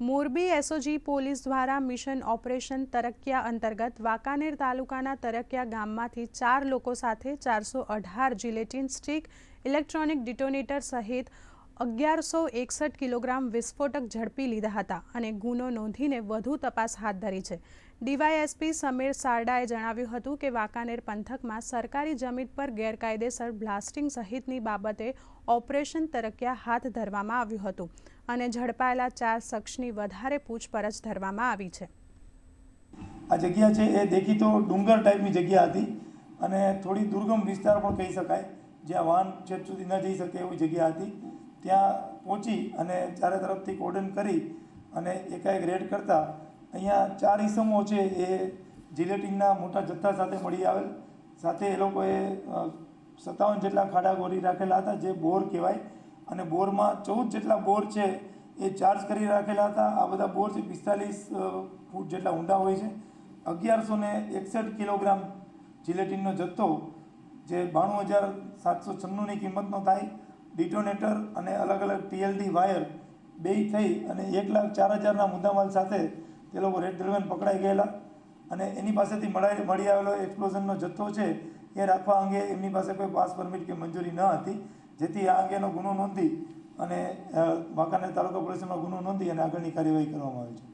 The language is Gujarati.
મોરબી એસઓજી પોલીસ દ્વારા મિશન ઓપરેશન તરક્યા અંતર્ગત વાંકાનેર તાલુકાના તરક્યા ગામમાંથી ચાર લોકો સાથે ચારસો અઢાર જિલેટિન સ્ટીક, ઇલેક્ટ્રોનિક ડિટોનેટર સહિત અગિયારસો એકસઠ કિલોગ્રામ વિસ્ફોટક ઝડપી લીધા હતા અને ગુનો નોંધીને વધુ તપાસ હાથ ધરી છે. ડીવાયએસપી સમીર સારડાએ જણાવ્યું હતું કે વાંકાનેર પંથકમાં સરકારી જમીન પર ગેરકાયદેસર બ્લાસ્ટિંગ સહિતની બાબતે ઓપરેશન તરક્યા હાથ ધરવામાં આવ્યું હતું અને ઝડપાયેલા ચાર શખ્સની વધારે પૂછપરછ ધરવામાં આવી છે. આ જગ્યા છે, એ દેખીતો ડુંગર ટાઈપની જગ્યા હતી અને થોડી દુર્ગમ વિસ્તાર પણ કહી શકાય, જ્યાં વાહન છેક સુધી ન જઈ શકે એવી જગ્યા હતી. ત્યાં પહોંચી અને ચારે તરફથી કોર્ડન કરી અને એકાએક રેડ કરતા અહીંયા ચાર ઇસમો છે એ જિલેટિનના મોટા જથ્થા સાથે મળી આવેલ. સાથે એ લોકોએ સત્તાવન જેટલા ખાડા ગોરી રાખેલા હતા, જે બોર કહેવાય. અને બોરમાં ચૌદ જેટલા બોર છે એ ચાર્જ કરી રાખેલા હતા. આ બધા બોર છે પિસ્તાલીસ ફૂટ જેટલા ઊંડા હોય છે. અગિયારસો ને એકસઠ કિલોગ્રામ જિલેટિનનો જથ્થો, જે બાણું હજાર સાતસો છન્નુંની કિંમતનો થાય ડિટોનેટર અને અલગ અલગ ટીએલડી વાયર બેય થઈ અને એક લાખ ચાર હજારના મુદ્દામાલ સાથે તે લોકો રેડ દરમિયાન પકડાઈ ગયેલા. અને એની પાસેથી મળાઈ મળી આવેલો એક્સપ્લોઝનનો જથ્થો છે એ રાખવા અંગે એમની પાસે કોઈ પાસ પરમિટ કે મંજૂરી ન હતી. જેથી આ અંગેનો ગુનો નોંધી અને વાંકાનેર તાલુકા પોલીસમાં ગુનો નોંધી અને આગળની કાર્યવાહી કરવામાં આવી છે.